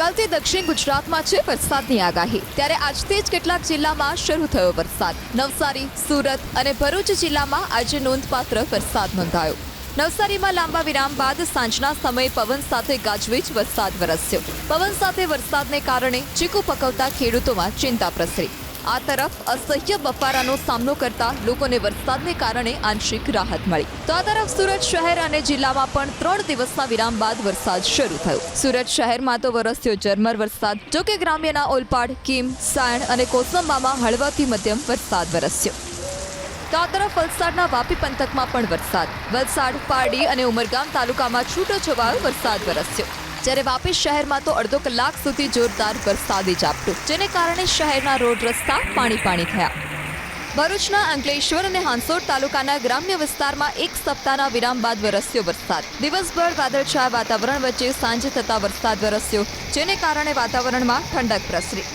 ગઈકાલથી દક્ષિણ ગુજરાતમાં છે વરસાદની આગાહી. ત્યારે આજથી જ કેટલાક જિલ્લામાં શરૂ થયો વરસાદ. નવસારી, સુરત અને ભરૂચ જિલ્લામાં આજે નોંધપાત્ર વરસાદ નોંધાયો. નવસારીમાં લાંબા વિરામ બાદ સાંજના સમયે પવન સાથે ગાજવીજ વરસાદ વરસ્યો. પવન સાથે વરસાદને કારણે ચીકુ પકવતા ખેડૂતોમાં ચિંતા પ્રસરી. આ તરફ અસહ્ય બફારાનો સામનો કરતા લોકોને વરસાદને કારણે આંશિક રાહત મળી. તો આ તરફ સુરત શહેર અને જિલ્લામાં પણ ત્રણ દિવસના વિરામ બાદ વરસાદ શરૂ થયો. સુરત શહેરમાં તો વરસ્યો ઝરમર વરસાદ. જો કે ગ્રામ્યના ઓલપાડ, કીમ, સાયણ અને કોસંબામાં હળવાથી મધ્યમ વરસાદ વરસ્યો. તો આ તરફ વલસાડના વાપી પંથકમાં પણ વરસાદ. વલસાડ, પારડી અને ઉમરગામ તાલુકામાં છૂટો છવાયો વરસાદ વરસ્યો. જ્યારે વાપી શહેરમાં તો અડધો કલાક સુધી જોરદાર વરસાદી ઝાપટું, જેને કારણે શહેરના રોડ રસ્તા પાણી પાણી થયા. ભરૂચના અંકલેશ્વર અને હાંસોડ તાલુકાના ગ્રામ્ય વિસ્તારમાં એક સપ્તાહના વિરામ બાદ વરસ્યો વરસાદ. દિવસભર વાદળછાયા વાતાવરણ વચ્ચે સાંજે થતા વરસાદ વરસ્યો, જેને કારણે વાતાવરણમાં ઠંડક પ્રસરી.